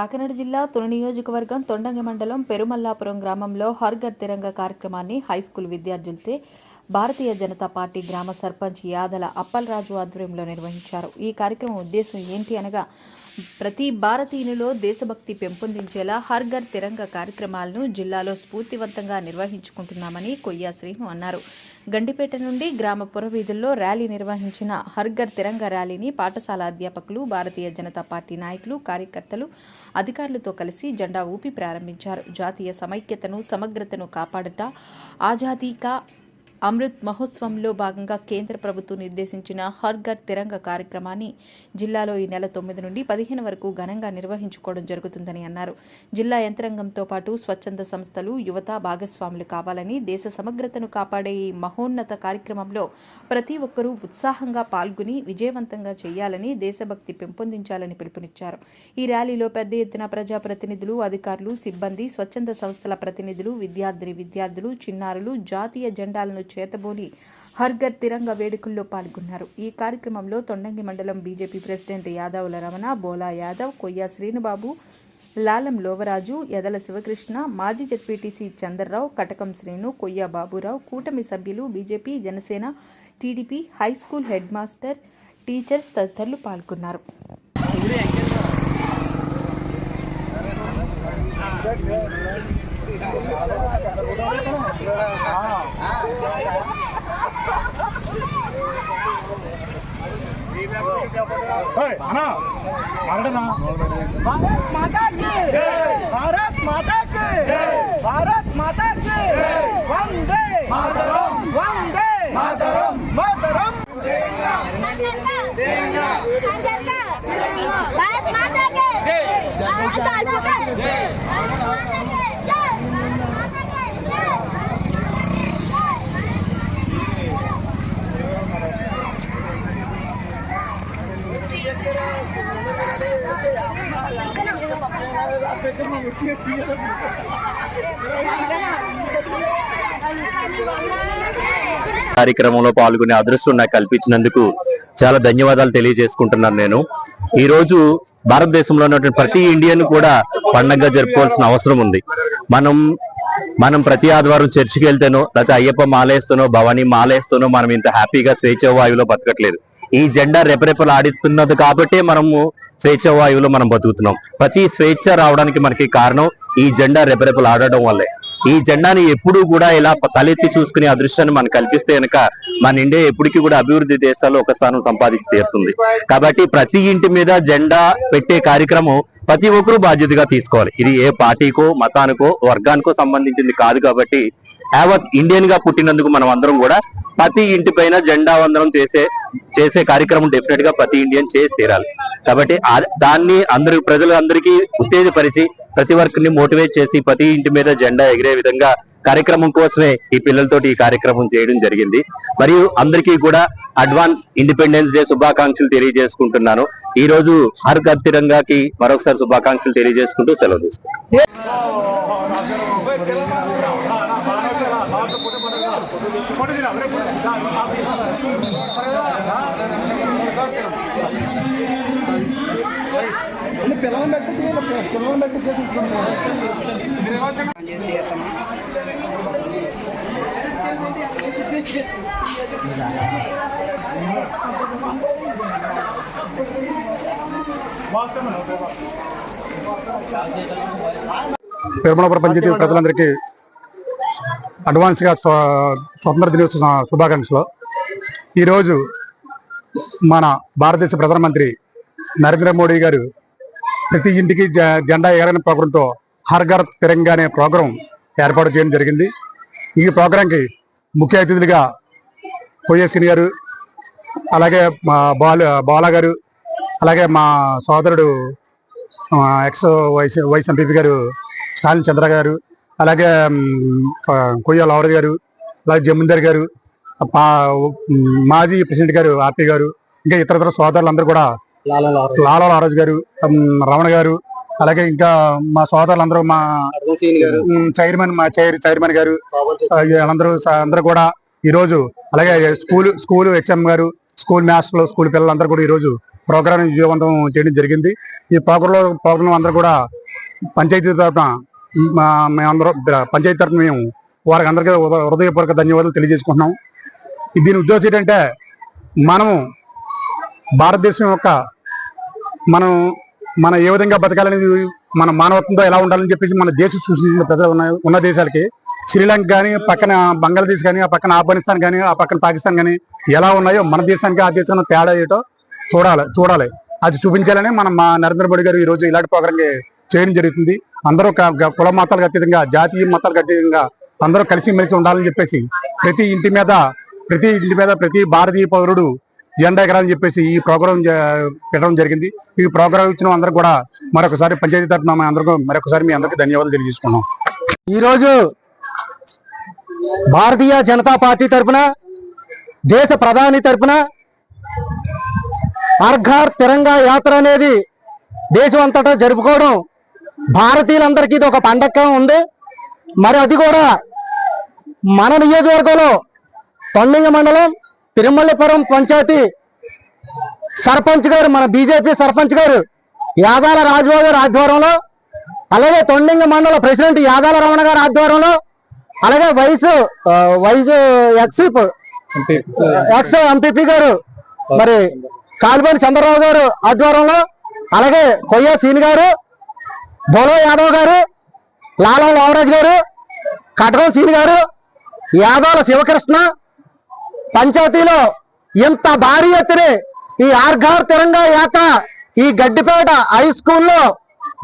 కాకినాడ జిల్లా తొలి నియోజకవర్గం తొండంగి మండలం పెరుమల్లాపురం గ్రామంలో హర్ఘర్ తిరంగ కార్యక్రమాన్ని హైస్కూల్ విద్యార్థులతో భారతీయ జనతా పార్టీ గ్రామ సర్పంచ్ యాదల అప్పలరాజు ఆధ్వర్యంలో నిర్వహించారు. ఈ కార్యక్రమం ఉద్దేశం ఏంటి అనగా ప్రతి భారతీయునిలో దేశభక్తి పెంపొందించేలా హర్ఘర్ తిరంగ కార్యక్రమాలను జిల్లాలో స్ఫూర్తివంతంగా నిర్వహించుకుంటున్నామని కొయ్యా శ్రీను అన్నారు. గండిపేట నుండి గ్రామ పురవీధుల్లో ర్యాలీ నిర్వహించిన హర్ఘర్ తిరంగ ర్యాలీని పాఠశాల అధ్యాపకులు భారతీయ జనతా పార్టీ నాయకులు కార్యకర్తలు అధికారులతో కలిసి జెండా ఊపి ప్రారంభించారు. జాతీయ సమైక్యతను సమగ్రతను కాపాడట ఆజాదీ కా అమృత్ మహోత్సవంలో భాగంగా కేంద్ర ప్రభుత్వం నిర్దేశించిన హర్ ఘర్ తిరంగ కార్యక్రమాన్ని జిల్లాలో ఈ నెల తొమ్మిది నుండి పదిహేను వరకు ఘనంగా నిర్వహించుకోవడం జరుగుతుందని అన్నారు. జిల్లా యంత్రాంగంతో పాటు స్వచ్ఛంద సంస్థలు యువత భాగస్వాములు కావాలని దేశ సమగ్రతను కాపాడే ఈ మహోన్నత కార్యక్రమంలో ప్రతి ఒక్కరూ ఉత్సాహంగా పాల్గొని విజయవంతంగా చేయాలని దేశభక్తి పెంపొందించాలని పిలుపునిచ్చారు. ఈ ర్యాలీలో పెద్ద ఎత్తున ప్రజాప్రతినిధులు అధికారులు సిబ్బంది స్వచ్ఛంద సంస్థల ప్రతినిధులు విద్యార్థిని విద్యార్థులు చిన్నారులు జాతీయ జెండాలను చేతబోని హర్ఘర్ తిరంగ వేడుకల్లో పాల్గొన్నారు. ఈ కార్యక్రమంలో తొండంగి మండలం బీజేపీ ప్రెసిడెంట్ యాదవుల రమణ బోలా యాదవ్ కొయ్య శ్రీనుబాబు లాలం లోవరాజు యదల శివకృష్ణ మాజీ జెడ్పీటీసీ చంద్రరావు కటకం శ్రీను కొయ్య బాబురావు కూటమి సభ్యులు BJP Janasena TDP high school headmaster teachers తదితరులు పాల్గొన్నారు. అన్నా అరడనా భారత్ మాతా భారత్ మాతా భారత్ మాతా కార్యక్రమంలో పాల్గొనే అదృష్టం నాకు కల్పించినందుకు చాలా ధన్యవాదాలు తెలియజేసుకుంటున్నాను నేను. ఈ రోజు భారతదేశంలో ఉన్నటువంటి ప్రతి ఇండియన్ కూడా పండగగా జరుపుకోవాల్సిన అవసరం ఉంది. మనం మనం ప్రతి ఆదివారం చర్చికి వెళ్తేనో లేకపోతే అయ్యప్ప మాలేస్తేనో భవానీ మాలేస్తేనో మనం ఇంత హ్యాపీగా స్వేచ్ఛ వాయువులో బతకట్లేదు. ఈ జెండా రెపరెపలు ఆడిస్తున్నది కాబట్టే మనము స్వేచ్ఛ వాయువులో మనం బతుకుతున్నాం. ప్రతి స్వేచ్ఛ రావడానికి మనకి కారణం ఈ జెండా రెపరెపలు ఆడడం వల్లే. ఈ జెండాని ఎప్పుడూ కూడా ఇలా తలెత్తి చూసుకునే అదృష్టాన్ని మనం కల్పిస్తే కనుక మన ఇండియా ఎప్పటికీ కూడా అభివృద్ధి దేశాల్లో ఒక స్థానం సంపాదించి తీరుతుంది. కాబట్టి ప్రతి ఇంటి మీద జెండా పెట్టే కార్యక్రమం ప్రతి ఒక్కరూ బాధ్యతగా తీసుకోవాలి. ఇది ఏ పార్టీకో మతానికో వర్గానికో సంబంధించింది కాదు కాబట్టి యావత్ ఇండియన్గా పుట్టినందుకు మనం అందరం కూడా ప్రతి ఇంటి పైన జెండా వందనం చేసే చేసే కార్యక్రమం డెఫినెట్గా ప్రతి ఇండియన్ చేసి తీరాలి. కాబట్టి దాన్ని అందరి ప్రజలందరికీ ఉత్తేజపరిచి ప్రతి వర్క్ని మోటివేట్ చేసి ప్రతి ఇంటి మీద జెండా ఎగిరే విధంగా కార్యక్రమం కోసమే ఈ పిల్లలతోటి ఈ కార్యక్రమం చేయడం జరిగింది. మరియు అందరికీ కూడా అడ్వాన్స్ ఇండిపెండెన్స్ డే శుభాకాంక్షలు తెలియజేసుకుంటున్నాను. ఈ రోజు హర్ ఘర్ తిరంగాకి మరొకసారి శుభాకాంక్షలు తెలియజేసుకుంటూ సెలవు తీసుకుంటాను పిల్లలు పెట్టి పిల్లలు పెట్టి చేపిస్తున్నాం పెరుమలపురం పంచాయతీ ప్రజలందరికీ అడ్వాన్స్గా స్వతంత్ర దినోత్సవ శుభాకాంక్షలు. ఈరోజు మన భారతదేశ ప్రధానమంత్రి నరేంద్ర మోడీ గారు ప్రతి ఇంటికి జెండా ఎగరని ప్రోగ్రాంతో హర్ ఘర్ తిరంగా అనే ప్రోగ్రాం ఏర్పాటు చేయడం జరిగింది. ఈ ప్రోగ్రాంకి ముఖ్య అతిథులుగా పోయేసిని గారు అలాగే మా బాలు బాలా గారు అలాగే మా సోదరుడు ఎక్స్ వైస్ వైస్ ఎంపీపీ గారు స్టాలిన్ చంద్ర గారు అలాగే కొయ్య లావర్ గారు అలాగే జమీందార్ గారు మాజీ ప్రెసిడెంట్ గారు ఆర్పి గారు ఇంకా ఇతర ఇతర సోదరులు అందరూ కూడా లాలా లారాజు గారు రమణ గారు అలాగే ఇంకా మా సోదరులందరూ మా చైర్మన్ మా చైర్ చైర్మన్ గారు వీళ్ళందరూ స- అందరూ కూడా ఈ రోజు అలాగే స్కూల్ స్కూల్ హెచ్ఎం గారు స్కూల్ మాస్టర్లు స్కూల్ పిల్లలందరూ కూడా ఈ రోజు ప్రోగ్రాం విజయవంతం చేయడం జరిగింది. ఈ ప్రోగ్రాంలో ప్రోగ్రాం అందరూ కూడా పంచాయతీ తరఫున మా మేమందరం పంచాయతీ తరఫున మేము వారికి అందరికీ హృదయపూర్వక ధన్యవాదాలు తెలియజేసుకుంటున్నాం. దీని ఉద్దేశం ఏంటంటే మనము భారతదేశం యొక్క మనం మన ఏ విధంగా బతకాలనేది మన మానవత్వంతో ఎలా ఉండాలని చెప్పేసి మన దేశం సూచించిన ప్రజలు ఉన్న ఉన్న దేశాలకి శ్రీలంక కానీ పక్కన బంగ్లాదేశ్ కానీ ఆ పక్కన ఆఫ్ఘనిస్తాన్ కానీ ఆ పక్కన పాకిస్తాన్ కానీ ఎలా ఉన్నాయో మన దేశానికి ఆ దేశంలో తేడా ఏటో చూడాలి చూడాలి. అది చూపించాలని మనం మా నరేంద్ర మోడీ గారు ఈ రోజు ఇలాంటి ప్రోగ్రాంకి చేయడం జరుగుతుంది. అందరూ కుల మతాలకు అతీతంగా జాతీయ మతాలకు అతీతంగా అందరూ కలిసిమెలిసి ఉండాలని చెప్పేసి ప్రతి ఇంటి మీద ప్రతి ఇంటి మీద ప్రతి భారతీయ పౌరుడు జెండా ఎగరాలని చెప్పేసి ఈ ప్రోగ్రాం పెట్టడం జరిగింది. ఈ ప్రోగ్రాం ఇచ్చిన అందరూ కూడా మరొకసారి పంచాయతీ తరఫున అందరికీ మరొకసారి మీ అందరికీ ధన్యవాదాలు తెలియజేసుకున్నాం ఈరోజు భారతీయ జనతా పార్టీ తరపున దేశ ప్రధాని తరపున అర్ఘార్ తిరంగా యాత్ర అనేది దేశం అంతటా జరుపుకోవడం భారతీయులందరికీ ఇది ఒక పండగ ఉంది. మరి అది కూడా మన నియోజకవర్గంలో తొండింగ మండలం తిరుమల్లపురం పంచాయతీ సర్పంచ్ గారు మన బీజేపీ సర్పంచ్ గారు యాదాల రాజబాబు గారి ఆధ్వర్యంలో అలాగే తొండింగ మండల ప్రెసిడెంట్ యాదాల రమణ గారి ఆధ్వర్యంలో అలాగే వైసు ఆ, వైస్ ఎక్స్ ఎక్స్ ఎంపీపీ గారు మరి కాలిపల్లి చంద్రరావు గారు ఆధ్వర్యంలో అలాగే కొయ్య సీని గారు బోలో యాదవ్ గారు లాలా లావరాజ్ గారు కటకం సీని గారు యాదవుల శివకృష్ణ పంచాయతీలో ఇంత భారీ ఎత్తున ఈ ఆర్ఘార్ తిరంగా యాత ఈ గడ్డిపేట హై స్కూల్లో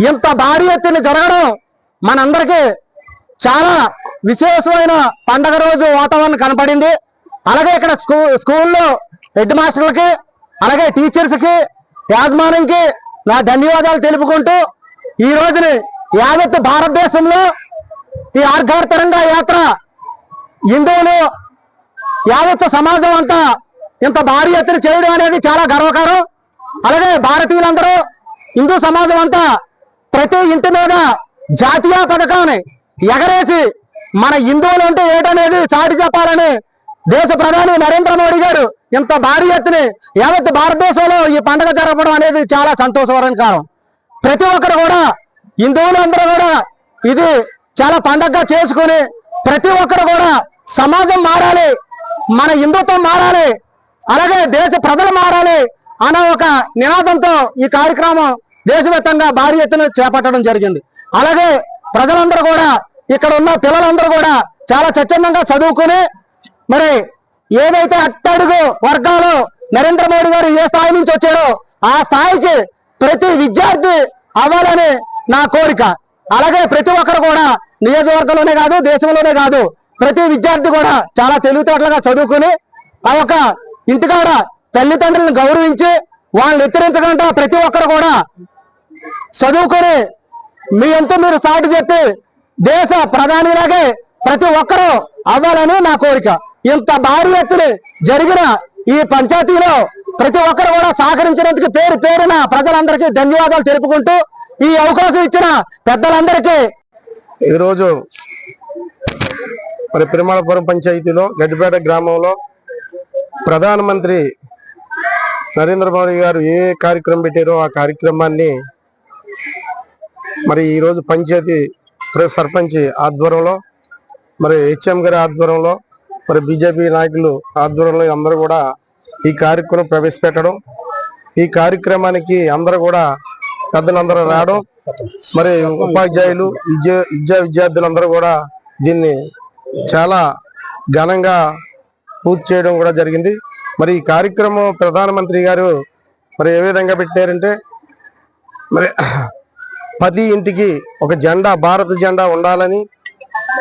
ఇంత భారీ ఎత్తున జరగడం మనందరికీ చాలా విశేషమైన పండగ రోజు వాతావరణం కనపడింది. అలాగే ఇక్కడ స్కూ స్కూల్లో హెడ్ మాస్టర్లకి అలాగే టీచర్స్కి యాజమాన్యంకి నా ధన్యవాదాలు తెలుపుకుంటూ ఈ రోజుని యావత్ భారతదేశంలో ఈ ఆర్ఘార్ తరంగా యాత్ర హిందువులు యావత్ సమాజం అంతా ఇంత భారీ ఎత్తున చేయడం అనేది చాలా గర్వకారం. అలాగే భారతీయులందరూ హిందూ సమాజం అంతా ప్రతి ఇంటి మీద జాతీయ పథకాన్ని ఎగరేసి మన హిందువులు అంటే ఏటనేది చాటి చెప్పాలని దేశ ప్రధాని నరేంద్ర మోడీ గారు ఇంత భారీ ఎత్తున యావత్ భారతదేశంలో ఈ పండుగ జరపడం అనేది చాలా సంతోషకరం ప్రతి ఒక్కరు కూడా హిందువులు అందరూ కూడా ఇది చాలా పండగగా చేసుకుని ప్రతి ఒక్కరు కూడా సమాజం మారాలి మన హిందుత్వం మారాలి అలాగే దేశ ప్రజలు మారాలి అనే ఒక నినాదంతో ఈ కార్యక్రమం దేశవ్యాప్తంగా భారీ ఎత్తున చేపట్టడం జరిగింది. అలాగే ప్రజలందరూ కూడా ఇక్కడ ఉన్న పిల్లలందరూ కూడా చాలా స్వచ్ఛందంగా చదువుకుని మరి ఏదైతే అట్టడుగు వర్గాలు నరేంద్ర మోడీ గారు ఏ స్థాయి నుంచి వచ్చారో ఆ స్థాయికి ప్రతి విద్యార్థి అవ్వాలని నా కోరిక. అలాగే ప్రతి ఒక్కరు కూడా నియోజకవర్గంలోనే కాదు దేశంలోనే కాదు ప్రతి విద్యార్థి కూడా చాలా తెలివితేటలుగా చదువుకుని ఆ యొక్క ఇంటికాడ తల్లిదండ్రులను గౌరవించి వాళ్ళని ఎత్తిరించకుండా ప్రతి ఒక్కరు కూడా చదువుకొని మీ ఎంతో మీరు సాటి చెప్పి దేశ ప్రధానిలాగే ప్రతి ఒక్కరూ అవ్వాలని నా కోరిక. ఇంత భారీ ఎత్తున జరిగిన ఈ పంచాయతీలో ప్రతి ఒక్కరు కూడా సహకరించినందుకు పేరు పేరున ప్రజలందరికీ ధన్యవాదాలు తెలుపుకుంటూ ఈ అవకాశం ఇచ్చిన పెద్దలందరికీ ఈరోజు మరి పెరుమాళపురం పంచాయతీలో గడ్డిపేట గ్రామంలో ప్రధానమంత్రి నరేంద్ర మోడీ గారు ఏ కార్యక్రమం పెట్టారో ఆ కార్యక్రమాన్ని మరి ఈరోజు పంచాయతీ ప్ర- సర్పంచ్ ఆధ్వర్యంలో మరి హెచ్ఎం గారి ఆధ్వర్యంలో మరి బీజేపీ నాయకులు ఆధ్వర్యంలో అందరూ కూడా ఈ కార్యక్రమం ప్రవేశపెట్టడం ఈ కార్యక్రమానికి అందరూ కూడా పెద్దలందరూ రావడం మరి ఉపాధ్యాయులు విద్యా విద్యా విద్యార్థులందరూ కూడా దీన్ని చాలా ఘనంగా పూర్తి చేయడం కూడా జరిగింది. మరి ఈ కార్యక్రమం ప్రధానమంత్రి గారు మరి ఏ విధంగా పెట్టారంటే మరి ప్రతి ఇంటికి ఒక జెండా భారత జెండా ఉండాలని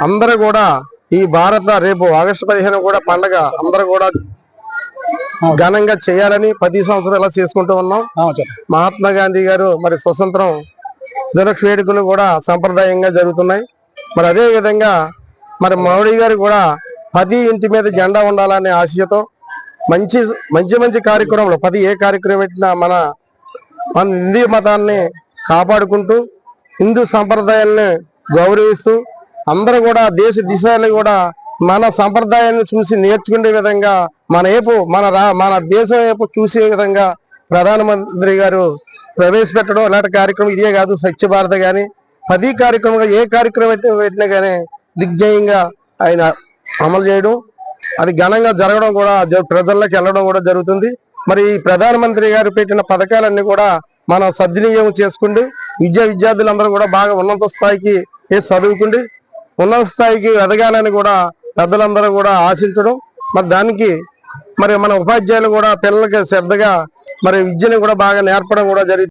అందరూ కూడా ఈ భారత రేపు ఆగస్టు పదిహేను కూడా పండగ అందరూ కూడా ఘనంగా చేయాలని పది సంవత్సరాలు ఇలా చేసుకుంటూ ఉన్నాం? మహాత్మా గాంధీ గారు మరి స్వతంత్రం దినోత్సవ వేడుకలు కూడా సంప్రదాయంగా జరుగుతున్నాయి. మరి అదే విధంగా మరి మోడీ గారు కూడా ప్రతి ఇంటి మీద జెండా ఉండాలనే ఆశయతో మంచి మంచి మంచి కార్యక్రమాలు ప్రతి ఏ కార్యక్రమం పెట్టినా మన మన హిందూ మతాన్ని కాపాడుకుంటూ హిందూ సంప్రదాయాల్ని గౌరవిస్తూ అందరూ కూడా దేశ దిశని కూడా మన సంప్రదాయాన్ని చూసి నేర్చుకునే విధంగా మన వైపు మన రా మన దేశం వైపు చూసే విధంగా ప్రధానమంత్రి గారు ప్రవేశపెట్టడం అలాంటి కార్యక్రమం ఇదే కాదు స్వచ్ఛ భారత్ కానీ పది కార్యక్రమంగా ఏ కార్యక్రమం పెట్టినా- కానీ దిగ్జయంగా ఆయన అమలు చేయడం అది ఘనంగా జరగడం కూడా ప్రజల్లోకి వెళ్ళడం కూడా జరుగుతుంది. మరి ఈ ప్రధానమంత్రి గారు పెట్టిన పథకాలన్నీ కూడా మనం సద్వినియోగం చేసుకుండి విద్యా విద్యార్థులందరూ కూడా బాగా ఉన్నత స్థాయికి చదువుకుండి ఉన్నత స్థాయికి ఎదగాలని కూడా పెద్దలందరూ కూడా ఆశించడం. మరి దానికి మరి మన ఉపాధ్యాయులు కూడా పిల్లలకి శ్రద్ధగా మరి విద్యను కూడా బాగా నేర్పడం కూడా జరుగుతుంది.